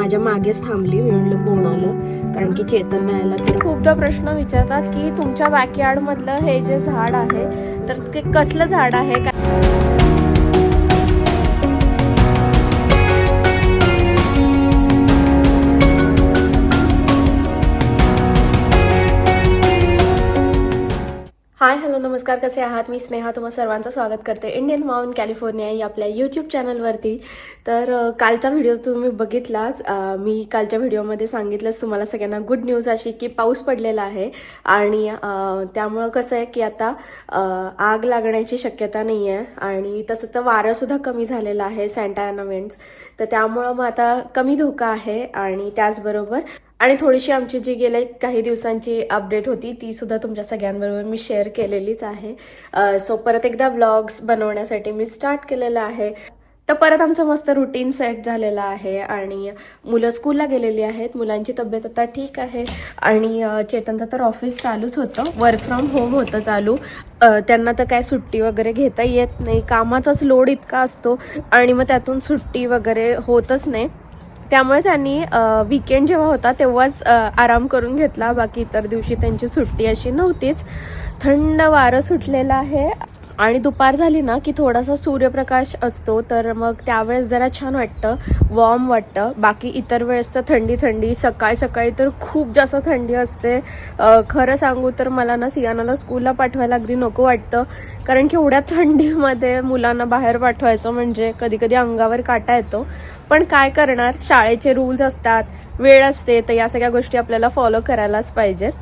माझ्या मागेच थांबली मी म्हणलं कोण आलं कारण की चेतन नाही आला तर खूपदा प्रश्न विचारतात की तुमच्या बॅकयार्डमधलं हे जे झाड आहे तर ते कसलं झाड आहे? काय नमस्कार कसे आहात? मी स्नेहा तुम्हा सर्वांचं स्वागत करते इंडियन माउंट कॅलिफोर्निया या आपल्या यूट्यूब चॅनलवरती तर कालचा व्हिडिओ तुम्ही बघितलाच. मी कालच्या व्हिडिओमध्ये सांगितलंच तुम्हाला सगळ्यांना गुड न्यूज अशी की पाऊस पडलेला आहे. आणि त्यामुळं कसं आहे की आता आग लागण्याची शक्यता नाही आहे आणि तसं तर वारंसुद्धा कमी झालेलं आहे सॅन्टा विंड्स तर त्यामुळं मग आता कमी धोका आहे. आणि त्याचबरोबर आणि थोडीशी आमची जी गेल्या काही दिवसांची अपडेट होती ती सुद्धा तुमच्या सगळ्यांबरोबर मी शेअर केलेलीच आहे. सो परत एकदा व्लॉग्स बनवण्यासाठी मी स्टार्ट केलेलं आहे. तर परत आमचं मस्त रुटीन सेट झालेलं आहे आणि मुलं स्कूलला गेलेली आहेत. मुलांची तब्येत आता ठीक आहे. आणि चेतनचं तर ऑफिस चालूच होतं. वर्क फ्रॉम होम होतं चालू. त्यांना तर काय सुट्टी वगैरे घेता येत नाही. कामाचाच लोड इतका असतो. आणि मग त्यातून सुट्टी वगैरे होतच नाही. त्यामुळे त्यांनी विकेंड जेव्हा होता तेव्हाच आराम करून घेतला. बाकी इतर दिवशी त्यांची सुट्टी अशी नव्हतीच. थंड वारं सुटलेलं आहे. आणि दुपार झाली ना की थोडासा सूर्यप्रकाश असतो तर मग त्यावेळेस जरा छान वाटतं वॉर्म वाटतं. बाकी इतर वेळेस तर थंडी थंडी. सकाळी सकाळी तर खूप जास्त थंडी असते. खरं सांगू तर मला ना सियानाला स्कूलला पाठवायला अगदी नको वाटतं. कारण की एवढ्या थंडीमध्ये मुलांना बाहेर पाठवायचं म्हणजे कधी कधी अंगावर काटा येतो. पण काय करणार? शाळेचे रूल्स असतात. वेळ असते तर या सगळ्या गोष्टी आपल्याला फॉलो करायलाच पाहिजेत.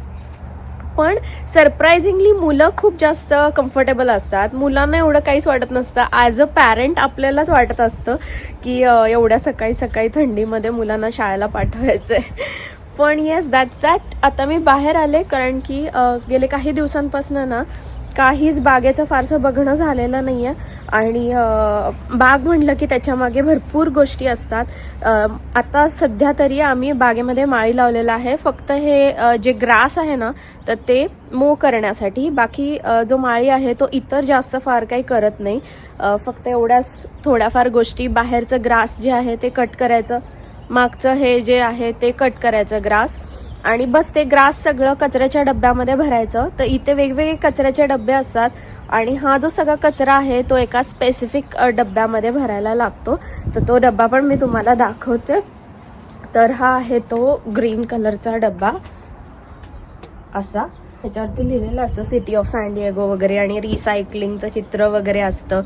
पण सरप्रायझिंगली मुलं खूप जास्त कम्फर्टेबल असतात. मुलांना एवढं काहीच वाटत नसतं. ॲज अ पॅरेंट आपल्यालाच वाटत असतं की एवढ्या सकाळी सकाळी थंडीमध्ये मुलांना शाळेला पाठवायचं आहे पण येस दॅट दॅट आता मी बाहेर आले कारण की गेले काही दिवसांपासून ना काहीच बागेचं फारसं बघणं झालेलं नाही आहे आणि बाग म्हणलं की त्याच्यामागे भरपूर गोष्टी असतात. आता सध्या तरी आम्ही बागेमध्ये माळी लावलेलं आहे. फक्त हे जे ग्रास आहे ना तर ते मो करण्यासाठी. बाकी जो माळी आहे तो इतर जास्त फार काही करत नाही. फक्त एवढ्याच थोड्याफार गोष्टी. बाहेरचं ग्रास जे आहे ते कट करायचं. मागचं हे जे आहे ते कट करायचं ग्रास. आणि बस ते ग्रास सगळं कचऱ्याच्या डब्यामध्ये भरायचं. तर इथे वेगवेगळे कचऱ्याचे डबे असतात आणि हा जो सगळा कचरा आहे तो एका स्पेसिफिक डब्यामध्ये भरायला लागतो. तर तो डब्बा पण मी तुम्हाला दाखवते. तर हा आहे तो ग्रीन कलरचा डब्बा. असा. त्याच्यावरती लिहिलेलं असतं सिटी ऑफ सँडिएगो वगैरे आणि रिसायकलिंगचं चित्र वगैरे असतं.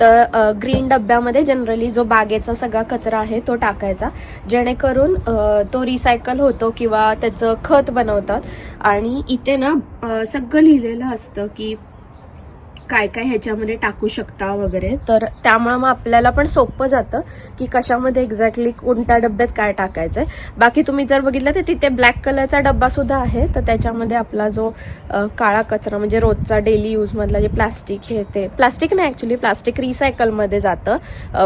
तर ग्रीन डब्यामध्ये जनरली जो बागेचा सगळा कचरा आहे तो टाकायचा. जेणेकरून तो रिसायकल होतो किंवा त्याचं खत बनवतात. आणि इथे ना सगळं लिहिलेलं असतं की काय काय ह्याच्यामध्ये टाकू शकता वगैरे. तर त्यामुळं मग आपल्याला पण सोपं जातं की कशामध्ये एक्झॅक्टली कोणत्या डब्यात काय टाकायचं आहे बाकी तुम्ही जर बघितलं तर तिथे ब्लॅक कलरचा डब्बा सुद्धा आहे. तर त्याच्यामध्ये आपला जो काळा कचरा म्हणजे रोजचा डेली यूजमधला जे प्लास्टिक हे ते प्लास्टिक नाही ॲक्च्युली प्लास्टिक रिसायकलमध्ये जातं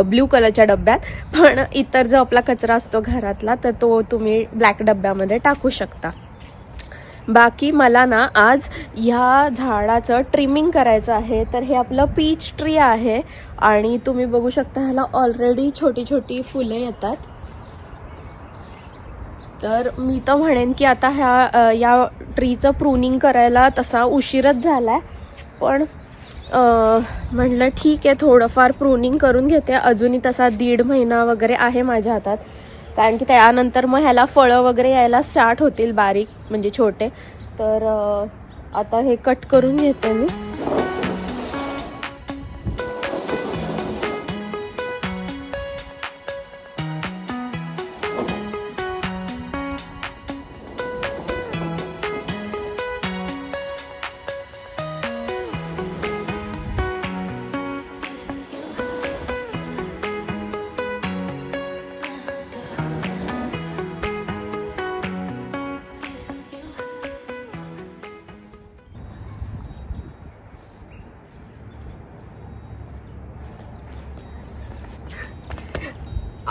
ब्ल्यू कलरच्या डब्यात. पण इतर जो आपला कचरा असतो घरातला तर तो तुम्ही ब्लॅक डब्यामध्ये टाकू शकता. बाकी मला ना आज ह्या झाडाचं ट्रिमिंग करायचं आहे. तर हे आपलं पीच ट्री आहे आणि तुम्ही बघू शकता ह्याला ऑलरेडी छोटी छोटी फुलं येतात. तर मी तर म्हणेन की आता ह्या या ट्रीचं प्रूनिंग करायला तसा उशीरच झाला आहे पण म्हणलं ठीक आहे थोडंफार प्रूनिंग करून घेते. अजूनही तसा दीड महिना वगैरे आहे माझ्या हातात. कारण की त्यानंतर मग ह्याला फळं वगैरे यायला स्टार्ट होतील बारीक म्हणजे छोटे. तर आता हे कट करून घेते मी.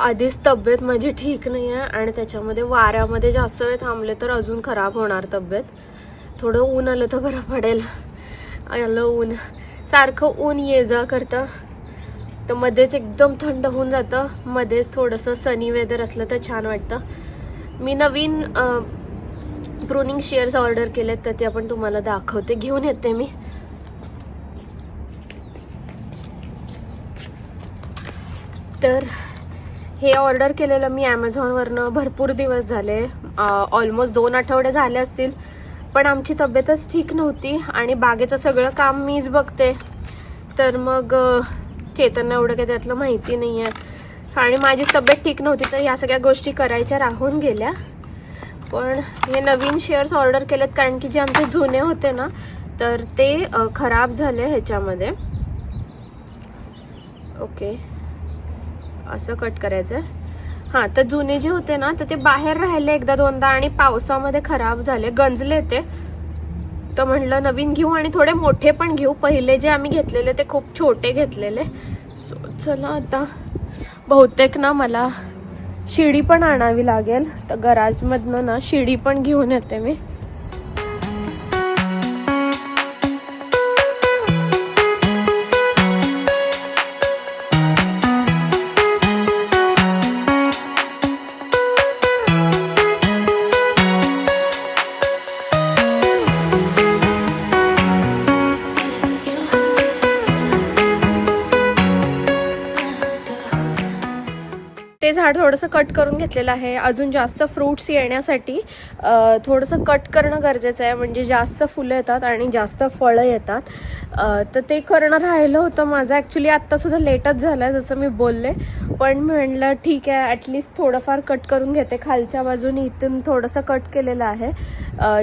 आधीच तब्येत माझी ठीक नाही आहे आणि त्याच्यामध्ये वाऱ्यामध्ये जास्त वेळ थांबले तर अजून खराब होणार तब्येत. थोडं ऊन आलं तर बरं पडेल. आलं ऊन. सारखं ऊन ये जा करतं. तर मध्येच एकदम थंड होऊन जातं. मध्येच थोडंसं सनी वेदर असलं तर छान वाटतं. मी नवीन प्रोनिंग शेअर्स ऑर्डर केलेत तर ते आपण तुम्हाला दाखवते. घेऊन येते मी. तर हे ऑर्डर केलेलं मी ॲमेझॉनवरनं भरपूर दिवस झाले. ऑलमोस्ट दोन आठवडे झाले असतील. पण आमची तब्येतच ठीक नव्हती आणि बागेचं सगळं काम मीच बघते. तर मग अ, चेतनला एवढं काही त्यातलं माहिती नाही आहे आणि माझी तब्येत ठीक नव्हती तर ह्या सगळ्या गोष्टी करायच्या राहून गेल्या. पण हे नवीन शेअर्स ऑर्डर केलेत कारण की जे आमचे जुने होते ना तर ते खराब झाले ह्याच्यामध्ये. ओके असं कट करायचं हां तर जुने जे होते ना तर ते बाहेर राहिले एकदा दोनदा आणि पावसामध्ये खराब झाले. गंजले ते. तर म्हणलं नवीन घेऊ आणि थोडे मोठे पण घेऊ. पहिले जे आम्ही घेतलेले ते खूप छोटे घेतलेले. सो चला आता. बहुतेक ना मला शिडी पण आणावी लागेल. तर गराजमधनं ना शिडी पण घेऊन येते मी. ते झाड थोडंसं कट करून घेतलेलं आहे. अजून जास्त फ्रूट्स येण्यासाठी थोडंसं कट करणं गरजेचं आहे. म्हणजे जास्त फुलं येतात आणि जास्त फळं येतात. तर ते करणं राहिलं होतं माझं. ॲक्च्युली आत्तासुद्धा लेटच झालं आहे जसं मी बोलले. पण म्हणलं ठीक आहे ॲटलिस्ट थोडंफार कट करून घेते. खालच्या बाजूने इथून थोडंसं कट केलेलं आहे.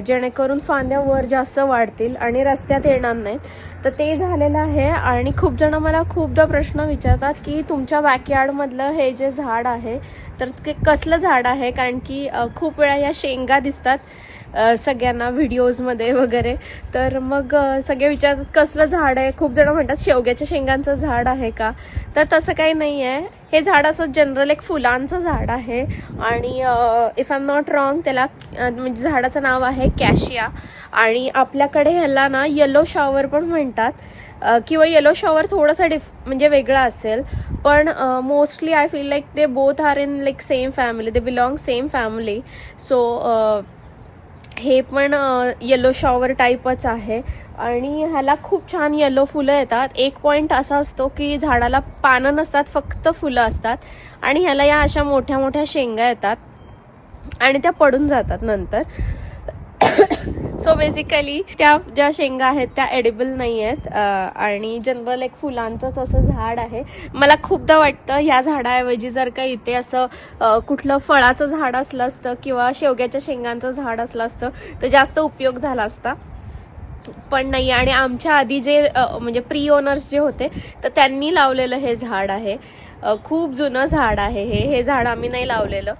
जेणेकरून फांद्या वर जास्त वाढतील आणि रस्त्यात येणार नाहीत. तर ते झालेलं आहे. आणि खूप जण मला खूपदा प्रश्न विचारतात की तुमच्या बॅकयार्डमधलं हे जे झाड आहे तर ते कसलं झाड आहे? कारण की खूप वेळा या शेंगा दिसतात. सगळ्यांना व्हिडिओजमध्ये वगैरे. तर मग सगळे विचारतात कसलं झाड आहे? खूप जण म्हणतात शेवग्याच्या शेंगांचं झाड आहे का? तर तसं काही नाही आहे हे झाड असं जनरल एक फुलांचं झाड आहे. आणि if I am not wrong त्याला म्हणजे झाडाचं नाव आहे कॅशिया. आणि आपल्याकडे ह्याला ना येलो शॉवर पण म्हणतात. किंवा येलो शॉवर थोडंसं डिफ म्हणजे वेगळा असेल. पण mostly I feel like they both are in like same family they belong same family so हे पण येलो शॉवर टाईपच आहे. आणि ह्याला खूप छान येलो फुलं येतात. एक पॉईंट असा असतो की झाडाला पानं नसतात फक्त फुलं असतात. आणि ह्याला या अशा मोठ्या मोठ्या शेंगा येतात. आणि त्या पडून जातात नंतर. सो बेसिकली त्या ज्या शेंगा आहेत त्या एडिबल नाही आहेत आणि जनरल एक फुलांचंच असं झाड आहे. मला खूपदा वाटतं ह्या झाडाऐवजी जर का इथे असं कुठलं फळाचं झाड असलं असतं किंवा शेवग्याच्या शेंगांचं झाड असलं असतं तर जास्त उपयोग झाला असता. पण नाही. आणि आमच्या आधी जे म्हणजे प्री ओनर्स जे होते तर त्यांनी लावलेलं हे झाड आहे. खूप जुनं झाड आहे हे. हे झाड आम्ही नाही लावलेलं.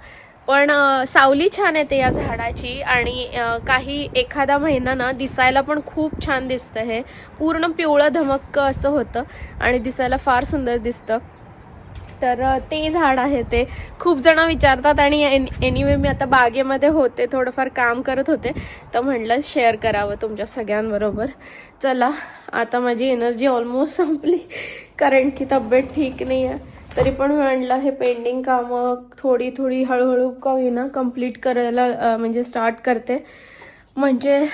पण सावली छान येते या झाडाची आणि काही एखादा महिना ना दिसायला पण खूप छान दिसतं हे. पूर्ण पिवळं धमक्क असं होतं आणि दिसायला फार सुंदर दिसतं. तर ते झाड आहे ते. खूप जण विचारतात आणि एनिवे मी आता बागेमध्ये होते थोडंफार काम करत होते. तर म्हणलं शेअर करावं तुमच्या सगळ्यांबरोबर. चला आता माझी एनर्जी ऑलमोस्ट संपली. कारण की तब्येत ठीक नाही आहे तरी पण म्हणलं हे पेंडिंग कामं थोडी थोडी हळूहळू का होईना कंप्लीट करायला म्हणजे स्टार्ट करते. म्हणजे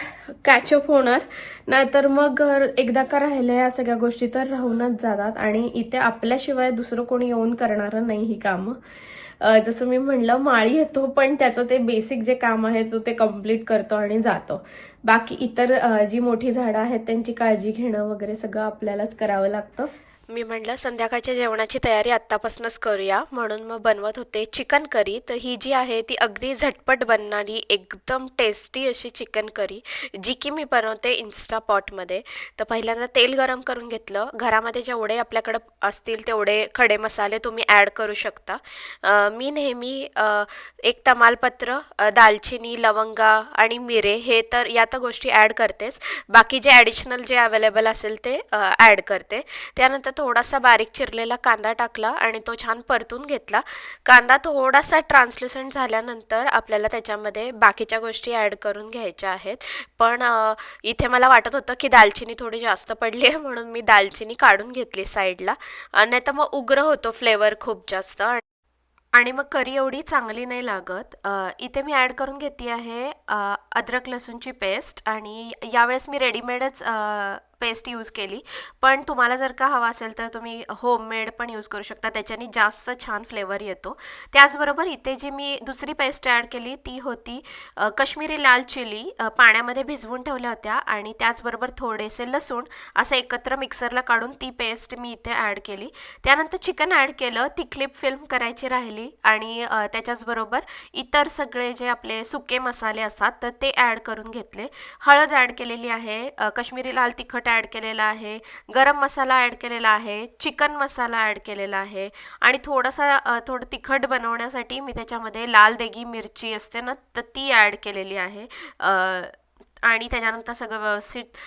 कॅचअप होणार. नाहीतर मग एकदा का राहिल्या या सगळ्या गोष्टी तर राहूनच जातात. आणि इथे आपल्याशिवाय दुसरं कोणी येऊन करणारं नाही ही कामं. जसं मी म्हणलं माळी येतो पण त्याचं ते बेसिक जे काम आहे तो ते कंप्लीट करतो आणि जातो. बाकी इतर जी मोठी झाडं आहेत त्यांची काळजी घेणं वगैरे सगळं आपल्यालाच करावं लागतं. मी म्हटलं संध्याकाळच्या जेवणाची तयारी आत्तापासूनच करूया. म्हणून मग बनवत होते चिकन करी. तर ही जी आहे ती अगदी झटपट बनणारी एकदम टेस्टी अशी चिकन करी जी की मी बनवते इन्स्टा पॉटमध्ये तर पहिल्यांदा तेल गरम करून घेतलं. घरामध्ये जेवढे आपल्याकडं असतील तेवढे खडे मसाले तुम्ही ॲड करू शकता. मी नेहमी एक तमालपत्र दालचिनी लवंगा आणि मिरे हे तर या तर गोष्टी ॲड करतेच. बाकी जे ॲडिशनल जे अवेलेबल असेल ते ॲड करते. त्यानंतर थोडासा बारीक चिरलेला कांदा टाकला आणि तो छान परतून घेतला. कांदा थोडासा ट्रान्सल्युसंट झाल्यानंतर आपल्याला त्याच्यामध्ये बाकीच्या गोष्टी ॲड करून घ्यायच्या आहेत. पण इथे मला वाटत होतं की दालचिनी थोडी जास्त पडली आहे म्हणून मी दालचिनी काढून घेतली साईडला. नाही तर मग उग्र होतो फ्लेवर खूप जास्त. आणि मग करी एवढी चांगली नाही लागत. इथे मी ॲड करून घेते आहे अद्रक लसूणची पेस्ट आणि यावेळेस मी रेडीमेडच पेस्ट यूज केली. पण तुम्हाला जर का हवा असेल तर तुम्ही होममेड पण यूज करू शकता. त्याच्याने जास्त छान फ्लेवर येतो. त्याचबरोबर इथे जी मी दुसरी पेस्ट ॲड केली ती होती कश्मीरी लाल चिली. पाण्यामध्ये भिजवून ठेवल्या होत्या आणि त्याचबरोबर थोडेसे लसूण असं एकत्र मिक्सरला काढून ती पेस्ट मी इथे ॲड केली. त्यानंतर चिकन ॲड केलं ती क्लिप फिल्म करायची राहिली आणि त्याच्याचबरोबर इतर सगळे जे आपले सुके मसाले असतात तर ते ॲड करून घेतले. हळद ॲड केलेली आहे कश्मीरी लाल तिखट ॲड केलेला आहे गरम मसाला ॲड केलेला आहे चिकन मसाला ॲड केलेला आहे आणि थोडासा थोडं तिखट बनवण्यासाठी मी त्याच्यामध्ये लाल देगी मिरची असते ना तर ती ॲड केलेली आहे. आणि त्याच्यानंतर सगळं व्यवस्थित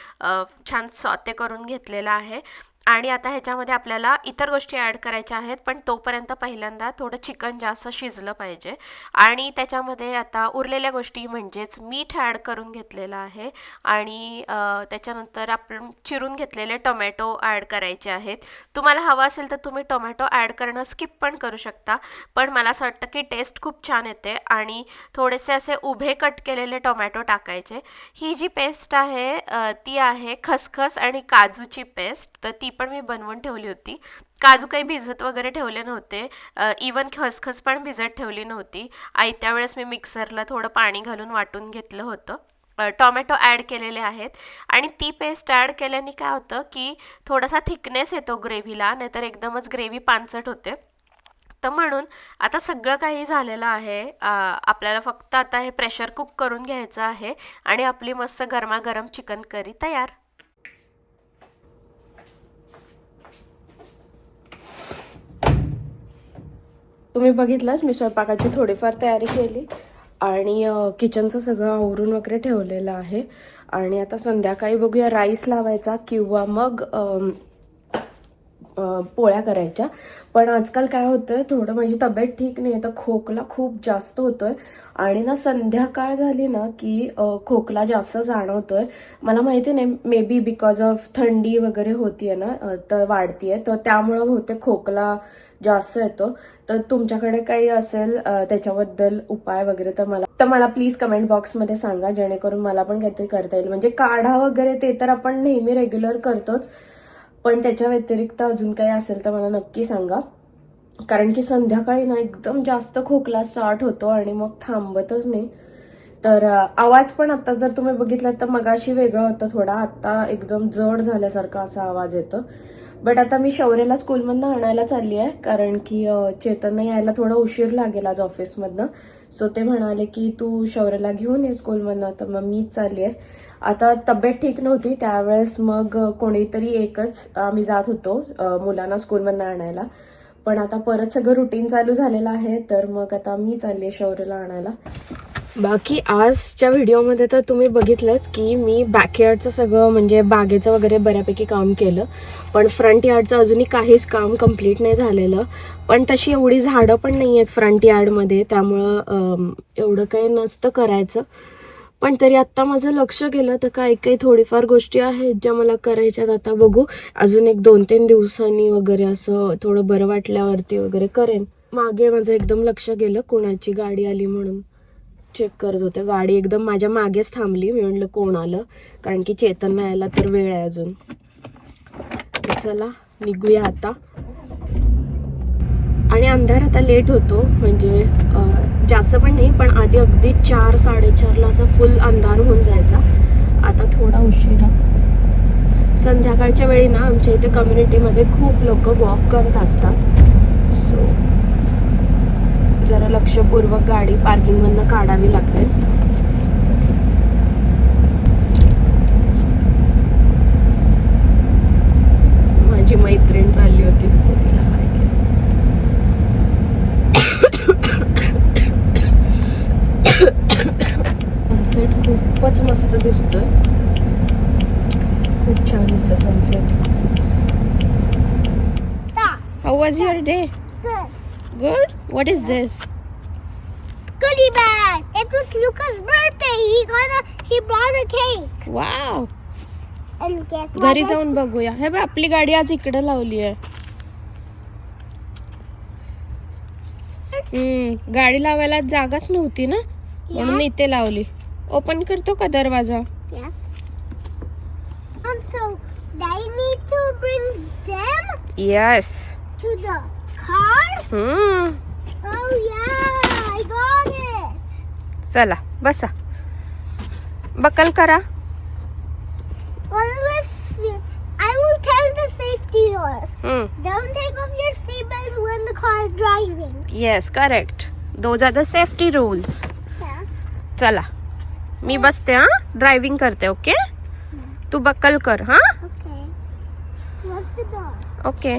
छान सॉते करून घेतलेलं आहे. आणि आता ह्याच्यामध्ये आपल्याला इतर गोष्टी ॲड करायच्या आहेत पण तोपर्यंत पहिल्यांदा थोडं चिकन जास्त शिजलं पाहिजे. आणि त्याच्यामध्ये आता उरलेल्या गोष्टी म्हणजेच मीठ ॲड करून घेतलेलं आहे. आणि त्याच्यानंतर आपण चिरून घेतलेले टोमॅटो ॲड करायचे आहेत. तुम्हाला हवं असेल तर तुम्ही टोमॅटो ॲड करणं स्किप पण करू शकता. पण मला असं वाटतं की टेस्ट खूप छान येते. आणि थोडेसे असे उभे कट केलेले टोमॅटो टाकायचे. ही जी पेस्ट आहे ती आहे खसखस आणि काजूची पेस्ट तर ती पण मी बनवून ठेवली होती. काजू काही भिजत वगैरे ठेवले नव्हते. इवन खसखस पण भिजत ठेवली नव्हती. आयत्या वेळेस मी मिक्सरला थोडं पाणी घालून वाटून घेतलं होतं. टोमॅटो ॲड केलेले आहेत. आणि ती पेस्ट ॲड केल्याने काय होतं की थोडासा थिकनेस येतो ग्रेव्हीला नाहीतर एकदमच ग्रेव्ही पानचट होते. तर म्हणून आता सगळं काही झालेलं आहे. आपल्याला फक्त आता हे प्रेशर कुक करून घ्यायचं आहे. आणि आपली मस्त गरमागरम चिकन करी तयार. तुम्ही बघितलंच मी स्वयंपाकाची थोडीफार तयारी केली. आणि किचनचं सगळं आवरून वगैरे ठेवलेलं आहे. आणि आता संध्याकाळी बघूया राईस लावायचा किंवा मग पोळ्या करायच्या. पण आजकाल काय होतंय थोडं माझी तब्येत ठीक नाही तर खोकला खूप जास्त होतोय. आणि ना संध्याकाळ झाली ना की खोकला जास्त जाणवतोय. मला माहिती नाही मे बी बिकॉज ऑफ थंडी वगैरे होतीये ना तर वाढतीये. तर त्यामुळं होते खोकला जास्त येतो. तर तुमच्याकडे काही असेल त्याच्याबद्दल उपाय वगैरे तर मला तर मला प्लीज कमेंट बॉक्समध्ये सांगा जेणेकरून मला पण काहीतरी करता येईल. म्हणजे काढा वगैरे ते तर आपण नेहमी रेग्युलर करतोच. पण त्याच्या व्यतिरिक्त अजून काही असेल तर मला नक्की सांगा. कारण की संध्याकाळी ना एकदम जास्त खोकला स्टार्ट होतो आणि मग थांबतच नाही. तर आवाज पण आता जर तुम्ही बघितला तर मगाशी वेगळं होतं थोडा. आता एकदम जड झाल्यासारखा असा आवाज येतो. बट आता मी शौर्यला स्कूलमधनं आणायला चालली आहे कारण की चेतननं यायला थोडा उशीर लागेल आज ऑफिसमधनं सो ते म्हणाले की तू शौर्यला घेऊन ये स्कूलमधनं तर मग मीच चालली आहे. आता तब्येत ठीक नव्हती त्यावेळेस मग कोणीतरी एकच आम्ही जात होतो मुलांना स्कूलमधनं आणायला. पण आता परत सगळं रुटीन चालू झालेलं आहे तर मग आता मी चालली आहे शौर्यला आणायला. बाकी आजच्या व्हिडिओमध्ये तर तुम्ही बघितलंच की मी बॅकयार्डचं सगळं म्हणजे बागेचं वगैरे बऱ्यापैकी काम केलं. पण फ्रंट यार्डचं अजूनही काहीच काम कंप्लीट नाही झालेलं. पण तशी एवढी झाडं पण नाही आहेत फ्रंट यार्डमध्ये त्यामुळं एवढं काही नसतं करायचं. पण तरी आत्ता माझं लक्ष गेलं तर काही काही थोडीफार गोष्टी आहेत ज्या मला करायच्यात आता बघू अजून एक दोन तीन दिवसांनी वगैरे असं थोडं बरं वाटल्यावरती वगैरे करेन. मागे माझं एकदम लक्ष गेलं कोणाची गाडी आली म्हणून. चेक करत होते. गाडी एकदम माझ्या मागेच थांबली. मी म्हणलं कोण आलं? कारण की चेतन यायला तर वेळ आहे अजून. चला निघूया आता. आणि अंधार आता लेट होतो. म्हणजे जास्त पण नाही पण आधी अगदी चार साडेचारला असा फुल अंधार होऊन जायचा. आता थोडा उशिरा. संध्याकाळच्या वेळी ना आमच्या इथे कम्युनिटीमध्ये खूप लोक वॉक करत असतात. जरा लक्षपूर्वक गाडी पार्किंगमधनं काढावी लागते. माझी मैत्रीण चालली होती तर तिला हाय सनसेट खूपच मस्त दिसतोय. खूप छान दिसतं sunset was your day Good. Good what is this Goodie bag. It was Luca's birthday. He got a. He brought a cake. Wow And guess what? घरी जाऊन बघूया हे बघ आपली गाडी आज इकडे लावली आहे हम्म गाडी लावायला जागाच नव्हती ना म्हणून इथे लावली ओपन करतो का दरवाजा Yeah. Um. So I need to bring them yes to the car. हम्म Oh yeah, I got it. चला बसा बकल करा Always, I will tell the safety doors. हम्म Don't take off your seatbelts when the car is driving. Yes correct those are the safety rules Yeah. चला मी बसते हा driving करते okay तू buckle कर हा Okay. Close the door. Okay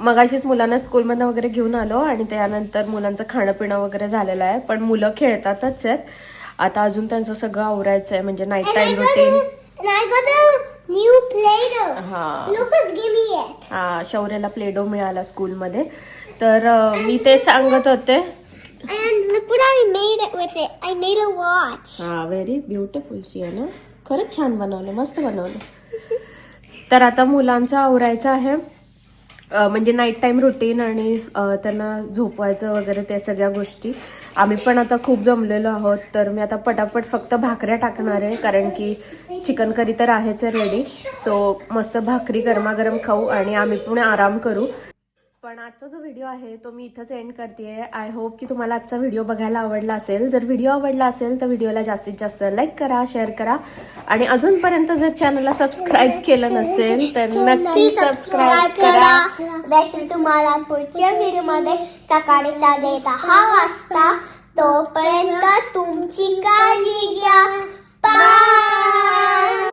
मगाशीच मुलांना स्कूलमधनं वगैरे घेऊन आलो आणि त्यानंतर मुलांचं खाणं पिणं वगैरे झालेलं आहे. पण मुलं खेळतातच आहेत. आता अजून त्यांचं सगळं आवरायचं आहे. म्हणजे नाईट टाइम रुटीन. हा. हा शौर्याला प्लेडो मिळाला स्कूलमध्ये. तर मी ते सांगत होते. हा व्हेरी ब्युटिफुल सी आहे ना खरंच छान बनवलं मस्त बनवलं. तर आता मुलांचं आवरायचं आहे. म्हणजे नाईट टाईम रुटीन आणि त्यांना झोपवायचं वगैरे त्या सगळ्या गोष्टी. आम्ही पण आता खूप जमलेलो आहोत तर मी आता पटापट फक्त भाकऱ्या टाकणार आहे कारण की चिकन करी तर आहेच रेडी सो मस्त भाकरी गरमागरम खाऊ आणि आम्ही पण आराम करू. पण आजचा जो व्हिडिओ आहे तो मी इथंच एंड करते आय होप की तुम्हाला आजचा व्हिडिओ बघायला आवडला असेल. जर व्हिडिओ आवडला असेल तर व्हिडिओला जास्तीत जास्त लाईक करा शेअर करा. आणि अजूनपर्यंत जर चॅनलला सबस्क्राईब केलं नसेल तर नक्की सबस्क्राईब करा. भेटेल तुम्हाला पुढच्या व्हिडिओमध्ये. सकाळी साडे दहा वाजता. तोपर्यंत तुमची काळजी घ्या. बाय